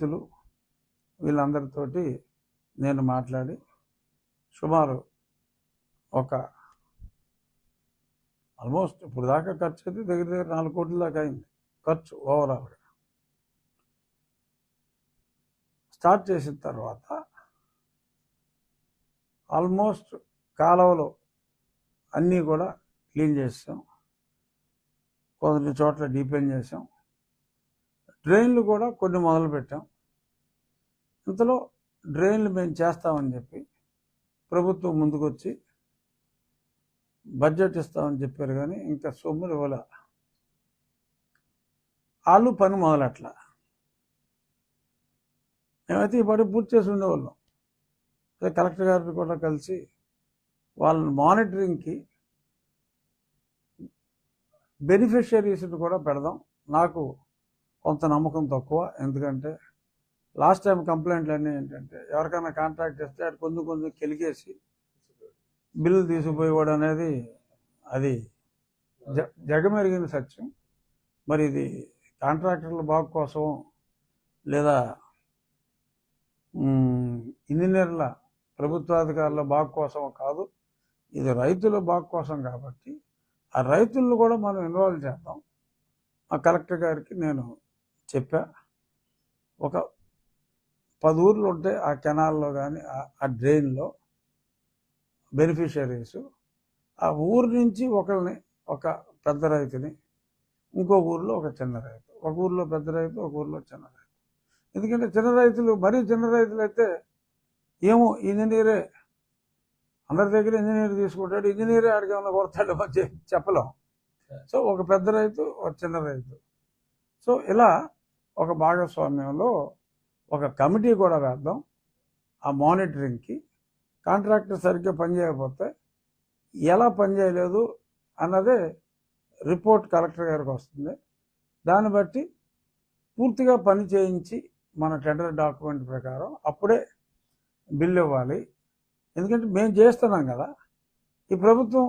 వ్యక్తులు వీళ్ళందరితోటి నేను మాట్లాడి సుమారు ఒక ఆల్మోస్ట్ ఇప్పుడు దాకా ఖర్చు అయితే దగ్గర దగ్గర నాలుగు కోట్ల దాకా అయింది ఖర్చు ఓవరాల్గా. స్టార్ట్ చేసిన తర్వాత ఆల్మోస్ట్ కాలువలు అన్నీ కూడా క్లీన్ చేసాం కొన్ని చోట్ల డీపెన్ చేసాం డ్రైన్లు కూడా కొన్ని మొదలు పెట్టాం ఇంతలో డ్రైన్లు మేము చేస్తామని చెప్పి ప్రభుత్వం ముందుకొచ్చి బడ్జెట్ ఇస్తామని చెప్పారు కానీ ఇంకా సొమ్ములు ఇవ్వలే. వాళ్ళు పని మొదలట్లా. మేమైతే ఈ పని పూర్తి చేసి ఉండేవాళ్ళం. అదే కలెక్టర్ గారిని కూడా కలిసి వాళ్ళ మానిటరింగ్కి బెనిఫిషరీస్ని కూడా పెడదాం. నాకు కొంత నమ్మకం తక్కువ. ఎందుకంటే లాస్ట్ టైం కంప్లైంట్లు అన్నీ ఏంటంటే ఎవరికైనా కాంట్రాక్ట్ ఇస్తే అటు కొంచెం కొంచెం కెలిగేసి బిల్లు తీసుకుపోయేవాడు అనేది అది జ జగమెరిగిన సత్యం. మరి ఇది కాంట్రాక్టర్ల బాగు కోసం లేదా ఇంజనీర్ల ప్రభుత్వాధికారుల బాగు కోసం కాదు ఇది రైతుల బాగు కోసం కాబట్టి ఆ రైతులను కూడా మనం ఇన్వాల్వ్ చేద్దాం. ఆ కలెక్టర్ గారికి నేను చెప్పా. ఒక పది ఊర్లు ఉంటే ఆ కెనాల్లో కానీ ఆ డ్రైన్లో బెనిఫిషరీస్. ఆ ఊరు నుంచి ఒకరిని ఒక పెద్ద రైతుని ఇంకో ఊర్లో ఒక చిన్న రైతు. ఒక ఊర్లో పెద్ద రైతు ఒక ఊర్లో చిన్న రైతు. ఎందుకంటే చిన్న రైతులు మరీ చిన్న రైతులు అయితే ఏమో ఇంజనీరే అందరి దగ్గర ఇంజనీర్ తీసుకుంటాడు ఇంజనీరే ఆడికి ఏమైనా కొడతాడు చెప్పలేం. సో ఒక పెద్ద రైతు ఒక చిన్న రైతు. సో ఇలా ఒక భాగస్వామ్యంలో ఒక కమిటీ కూడా వేద్దాం. ఆ మానిటరింగ్కి కాంట్రాక్టర్ సరిగ్గా పనిచేయకపోతే ఎలా పనిచేయలేదు అన్నదే రిపోర్ట్ కలెక్టర్ గారికి వస్తుంది. దాన్ని బట్టి పూర్తిగా పని చేయించి మన టెండర్ డాక్యుమెంట్ ప్రకారం అప్పుడే బిల్లు ఇవ్వాలి. ఎందుకంటే మేము చేస్తున్నాం కదా. ఈ ప్రభుత్వం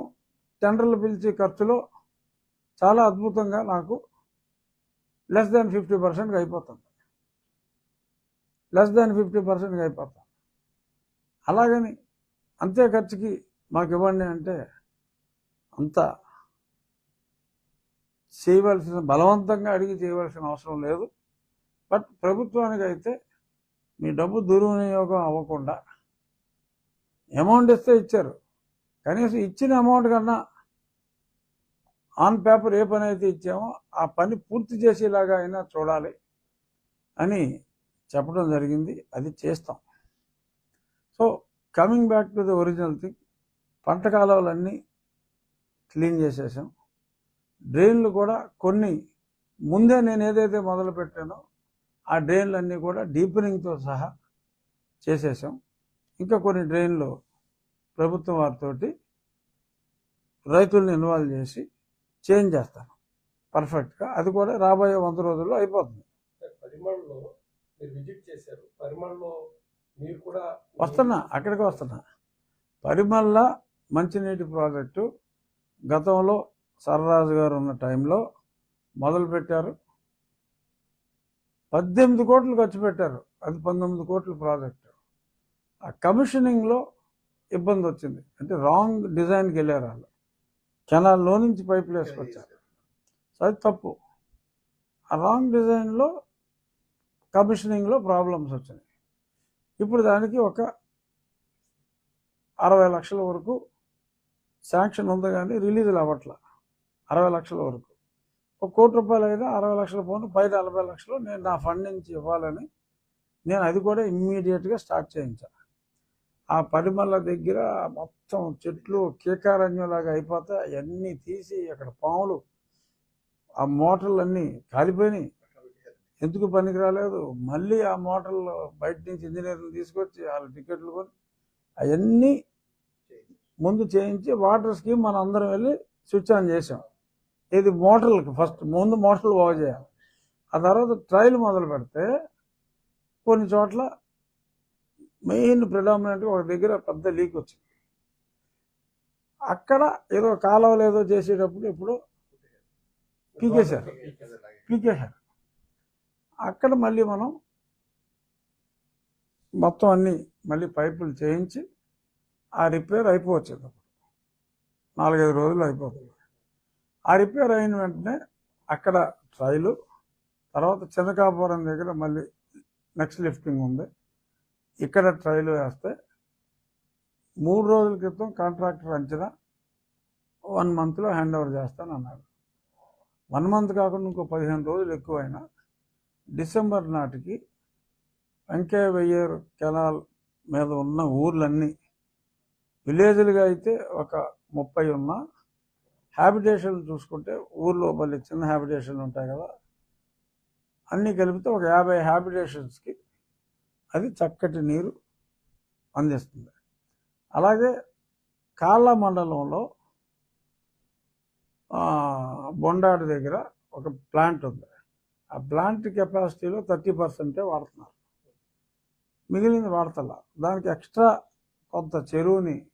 టెండర్లు పిలిచే ఖర్చులో చాలా అద్భుతంగా నాకు లెస్ దాన్ ఫిఫ్టీ పర్సెంట్కి అయిపోతుంది లెస్ దాన్ ఫిఫ్టీ పర్సెంట్కి అయిపోతాం. అలాగని అంతే ఖర్చుకి మాకు ఇవ్వండి అంటే అంత చేయవలసిన బలవంతంగా అడిగి చేయవలసిన అవసరం లేదు. బట్ ప్రభుత్వానికి అయితే మీ డబ్బు దుర్వినియోగం అవ్వకుండా అమౌంట్ ఇస్తే ఇచ్చారు. కనీసం ఇచ్చిన అమౌంట్ కన్నా ఆన్ పేపర్ ఏ పని అయితే ఇచ్చామో ఆ పని పూర్తి చేసేలాగా అయినా చూడాలి అని చెప్పడం జరిగింది. అది చేస్తాం. So coming back to the original thing పంట కాలువలన్నీ క్లీన్ చేసేసాం. డ్రైన్లు కూడా కొన్ని ముందే నేను ఏదైతే మొదలు పెట్టానో ఆ డ్రైన్లన్నీ కూడా డీపెనింగ్తో సహా చేసేసాం. ఇంకా కొన్ని డ్రైన్లు ప్రభుత్వం వారితోటి రైతుల్ని ఇన్వాల్వ్ చేసి చేంజ్ చేస్తాను. పర్ఫెక్ట్గా. అది కూడా రాబోయే వంద రోజుల్లో అయిపోతుంది. పరిమళలో మీరు విజిట్ చేశారు. పరిమళలో మీరు కూడా వస్తున్నా అక్కడికి వస్తున్నా. పరిమళ మంచినీటి ప్రాజెక్టు గతంలో సర్రాజు గారు ఉన్న టైంలో మొదలుపెట్టారు పద్దెనిమిది కోట్లు ఖర్చు పెట్టారు. అది పంతొమ్మిది కోట్ల ప్రాజెక్టు. ఆ కమిషనింగ్లో ఇబ్బంది వచ్చింది. అంటే రాంగ్ డిజైన్కి వెళ్ళారు వాళ్ళు. కెనాల్లో నుంచి పైపులు వేసుకొచ్చారు. సో అది తప్పు. ఆ రాంగ్ డిజైన్లో కమిషనింగ్లో ప్రాబ్లమ్స్ వచ్చినాయి. ఇప్పుడు దానికి ఒక అరవై లక్షల వరకు శాంక్షన్ ఉంది కానీ రిలీజ్ అవ్వట్ల. అరవై లక్షల వరకు. ఒక కోటి రూపాయలు అయితే అరవై లక్షల పోను పై నలభై లక్షలు నేను నా ఫండ్ నుంచి ఇవ్వాలని నేను అది కూడా ఇమ్మీడియట్గా స్టార్ట్ చేయించాను ఆ పరిమళ దగ్గర మొత్తం చెట్లు కీకారణ్యంలాగా అయిపోతే అవన్నీ తీసి అక్కడ పాములు ఆ మోటార్లన్నీ కాలిపోయినాయి. ఎందుకు పనికి రాలేదు మళ్ళీ ఆ మోటార్లు బయట నుంచి ఇంజనీర్లు తీసుకొచ్చి వాళ్ళ టికెట్లు కొని అవన్నీ ముందు చేయించి వాటర్ స్కీమ్ మనం అందరం వెళ్ళి స్విచ్ ఆన్ చేసాం ఇది మోటార్లకి ఫస్ట్ ముందు మోటార్లు బాగు చేయాలి. ఆ తర్వాత ట్రయల్ మొదలు పెడితే కొన్ని చోట్ల మెయిన్ ప్రిడామినెంట్గా ఒక దగ్గర పెద్ద లీక్ వచ్చింది. అక్కడ ఏదో కాలువలు ఏదో చేసేటప్పుడు ఇప్పుడు పీకేశారు. పీకేశారు. అక్కడ మళ్ళీ మనం మొత్తం అన్నీ మళ్ళీ పైపులు చేయించి ఆ రిపేర్ అయిపోవచ్చు అప్పుడు నాలుగైదు రోజులు అయిపోతుంది. ఆ రిపేర్ అయిన వెంటనే అక్కడ ట్రైలు తర్వాత చిన్నకాపురం దగ్గర మళ్ళీ నెక్స్ట్ లిఫ్టింగ్ ఉంది. ఇక్కడ ట్రైలు వేస్తే మూడు రోజుల క్రితం కాంట్రాక్టర్ అంచనా వన్ మంత్లో హ్యాండ్ ఓవర్ చేస్తాను అన్నారు వన్ మంత్ కాకుండా ఇంకో పదిహేను రోజులు ఎక్కువైనా డిసెంబర్ నాటికి వెంకయ్య వెయ్యర్ కెనాల్ మీద ఉన్న ఊర్లన్నీ విలేజ్లుగా అయితే ఒక ముప్పై ఉన్న హ్యాబిటేషన్ చూసుకుంటే ఊర్లో మళ్ళీ చిన్న హ్యాబిటేషన్లు ఉంటాయి కదా అన్నీ కలిపితే ఒక యాభై హ్యాబిటేషన్స్కి అది చక్కటి నీరు అందిస్తుంది. అలాగే కాళ్ళ మండలంలో బొండాడు దగ్గర ఒక ప్లాంట్ ఉంది. ఆ ప్లాంట్ కెపాసిటీలో థర్టీ పర్సెంటే వాడుతున్నారు. మిగిలింది వాడతల. దానికి ఎక్స్ట్రా కొంత చెరువుని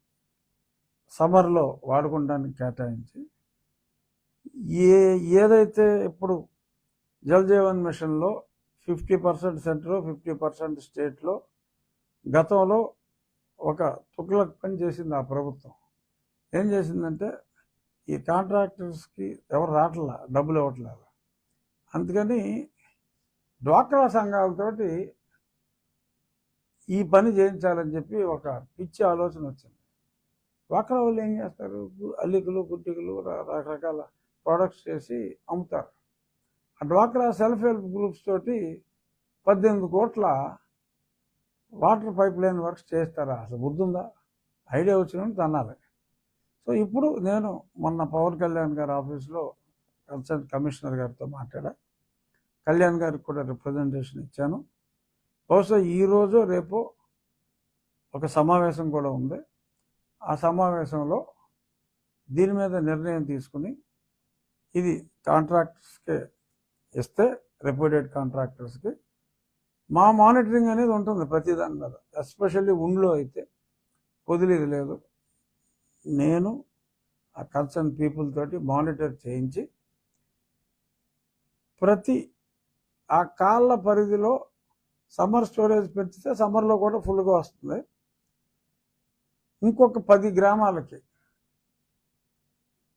సమ్మర్లో వాడుకోవడానికి కేటాయించి ఏ ఏదైతే ఇప్పుడు జల్ జీవన్ మిషన్లో fifty percent centre fifty percent స్టేట్లో గతంలో ఒక తుక్లక్ పని చేసింది ఆ ప్రభుత్వం. ఏం చేసిందంటే ఈ కాంట్రాక్టర్స్కి ఎవరు రావట్లా డబ్బులు ఇవ్వట్లేదు. అందుకని డ్వాక్రా సంఘాలతోటి ఈ పని చేయించాలని చెప్పి ఒక పిచ్చి ఆలోచన వచ్చింది. డ్వాక్రా వాళ్ళు ఏం చేస్తారు? అల్లికలు గుడ్డికలు రకరకాల ప్రోడక్ట్స్ చేసి అమ్ముతారు. డ్వాక్రా సెల్ఫ్ హెల్ప్ గ్రూప్స్ తోటి పద్దెనిమిది కోట్ల వాటర్ పైప్ లైన్ వర్క్స్ చేస్తారా? అసలు గుర్తుందా ఐడియా వచ్చినట్టు అన్నారు సో ఇప్పుడు నేను మొన్న పవన్ కళ్యాణ్ గారి ఆఫీస్లో కన్సల్ట్ కమిషనర్ గారితో మాట్లాడా. కళ్యాణ్ గారికి కూడా రిప్రజెంటేషన్ ఇచ్చాను. బహుశా ఈరోజు రేపు ఒక సమావేశం కూడా ఉంది. ఆ సమావేశంలో దీని మీద నిర్ణయం తీసుకుని ఇది కాంట్రాక్ట్స్కే ఇస్తే రెప్యూటెడ్ కాంట్రాక్టర్స్కి మా మానిటరింగ్ అనేది ఉంటుంది ప్రతి దాని మీద. ఎస్పెషల్లీ ఉండ్లో అయితే వదిలేది లేదు. నేను ఆ కన్సర్న్ పీపుల్ తోటి మానిటర్ చేయించి ప్రతి ఆ కాళ్ళ పరిధిలో సమ్మర్ స్టోరేజ్ పెంచితే సమ్మర్లో కూడా ఫుల్గా వస్తుంది. ఇంకొక పది గ్రామాలకి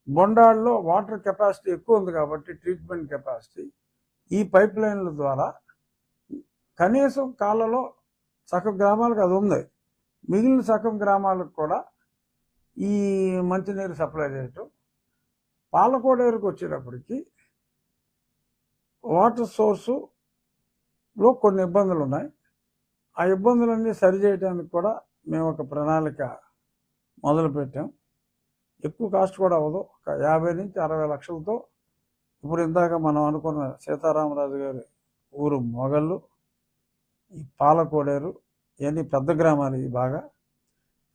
బొండాల్లో వాటర్ కెపాసిటీ ఎక్కువ ఉంది కాబట్టి ట్రీట్మెంట్ కెపాసిటీ ఈ పైప్ లైన్ల ద్వారా కనీసం కాళ్ళలో సగం గ్రామాలకు అది ఉంది. మిగిలిన సగం గ్రామాలకు కూడా ఈ మంచినీరు సప్లై చేయటం. పాలకోడేరుకు వచ్చేటప్పటికి వాటర్ సోర్సులో కొన్ని ఇబ్బందులు ఉన్నాయి. ఆ ఇబ్బందులన్నీ సరిచేయడానికి కూడా మేము ఒక ప్రణాళిక మొదలుపెట్టాం. ఎక్కువ కాస్ట్ కూడా అవ్వదు. ఒక యాభై నుంచి అరవై లక్షలతో ఇప్పుడు ఇందాక మనం అనుకున్న సీతారామరాజు గారి ఊరు మొగళ్ళు ఈ పాలకోడేరు ఇవన్నీ పెద్ద గ్రామాలు ఇవి బాగా.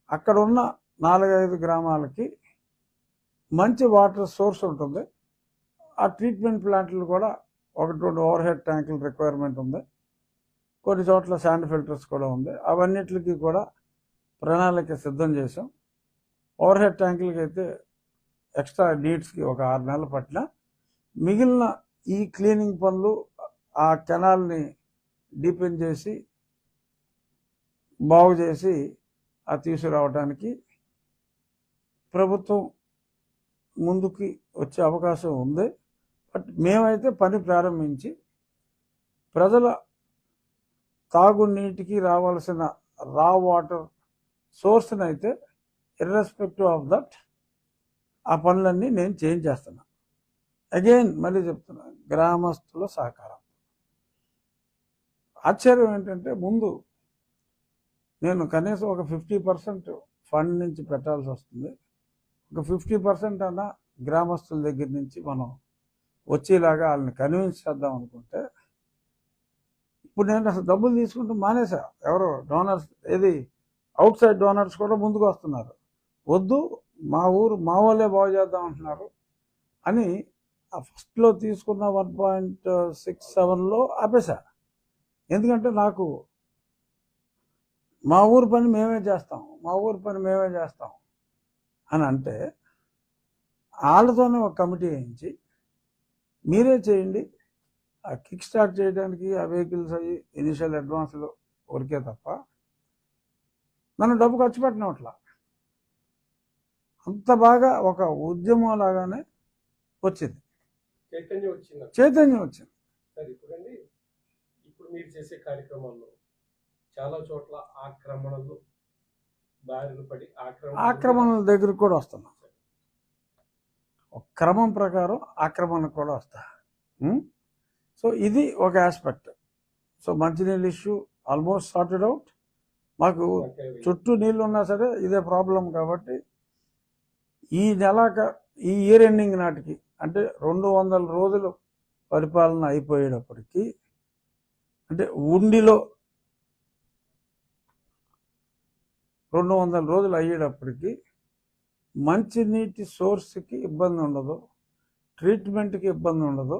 అక్కడ ఉన్న నాలుగైదు గ్రామాలకి మంచి వాటర్ సోర్స్ ఉంటుంది. ఆ ట్రీట్మెంట్ ప్లాంట్లు కూడా ఒకటి రెండు ఓవర్ హెడ్ ట్యాంకుల రిక్వైర్మెంట్ ఉంది. కొన్ని చోట్ల శాండ్ ఫిల్టర్స్ కూడా ఉంది. అవన్నిటికి కూడా ప్రణాళిక సిద్ధం చేసాం ఓవర్ హెడ్ ట్యాంకులకి అయితే ఎక్స్ట్రా నీడ్స్కి ఒక ఆరు నెలలు పట్ల మిగిలిన ఈ క్లీనింగ్ పనులు ఆ కెనాల్ని డీపెన్ చేసి బాగు చేసి ఆ తీసుకురావడానికి ప్రభుత్వం ముందుకి వచ్చే అవకాశం ఉంది. బట్ మేమైతే పని ప్రారంభించి ప్రజల తాగునీటికి రావాల్సిన రా వాటర్ సోర్స్ని అయితే ఇర్రెస్పెక్టివ్ ఆఫ్ దట్ ఆ పనులన్నీ నేను చేంజ్ చేస్తున్నాను అగైన్ మళ్ళీ చెప్తున్నాను గ్రామస్తుల సహకారం. ఆశ్చర్యం ఏంటంటే ముందు నేను కనీసం ఒక ఫిఫ్టీ పర్సెంట్ ఫండ్ నుంచి పెట్టాల్సి వస్తుంది. ఒక ఫిఫ్టీ పర్సెంట్ అన్నా గ్రామస్తుల దగ్గర నుంచి మనం వచ్చేలాగా వాళ్ళని కన్విన్స్ చేద్దాం అనుకుంటే ఇప్పుడు నేను అసలు డబ్బులు తీసుకుంటూ మానేసా. ఎవరో డోనర్స్ ఏది అవుట్ సైడ్ డోనర్స్ కూడా ముందుకు వస్తున్నారు. వద్దు మా ఊరు మా వాళ్ళే బాగు చేద్దాం అంటున్నారు అని ఆ ఫస్ట్లో తీసుకున్న వన్ పాయింట్ సిక్స్ సెవెన్లో ఆపేశా. ఎందుకంటే నాకు మా ఊరు పని మేమే చేస్తాం మా ఊరు పని మేమే చేస్తాం అని అంటే వాళ్ళతోనే ఒక కమిటీ వేయించి మీరే చేయండి ఆ కిక్ స్టార్ట్ చేయడానికి ఆ వెహికల్స్ అవి ఇనిషియల్ అడ్వాన్స్లు ఊరికే తప్ప మనం డబ్బు ఖర్చు పెట్టిన అట్లా అంత బాగా ఒక ఉద్యమం లాగానే వచ్చింది. చైతన్యం వచ్చింది. చైతన్యం వచ్చింది. సరే ఇప్పుడండి. ఇప్పుడు మీరు చేసే కార్యక్రమాల్లో చాలా చోట్ల ఆక్రమణలు బారిన పడి ఆక్రమణ ఆక్రమణల దగ్గరికి కూడా వస్తున్నాం క్రమం ప్రకారం ఆక్రమణకు కూడా వస్తా? సో ఇది ఒక ఆస్పెక్ట్ సో మంచినీళ్ళు ఇష్యూ ఆల్మోస్ట్ సార్టెడ్ అవుట్ మాకు చుట్టూ నీళ్ళు ఉన్నా సరే ఇదే ప్రాబ్లం కాబట్టి ఈ నెల క- ఈ ఇయర్ ఎండింగ్ నాటికి అంటే రెండు వందల రోజులు పరిపాలన అయిపోయేటప్పటికీ అంటే ఉండిలో రెండు వందల రోజులు అయ్యేటప్పటికీ మంచినీటి సోర్స్కి ఇబ్బంది ఉండదు ట్రీట్మెంట్కి ఇబ్బంది ఉండదు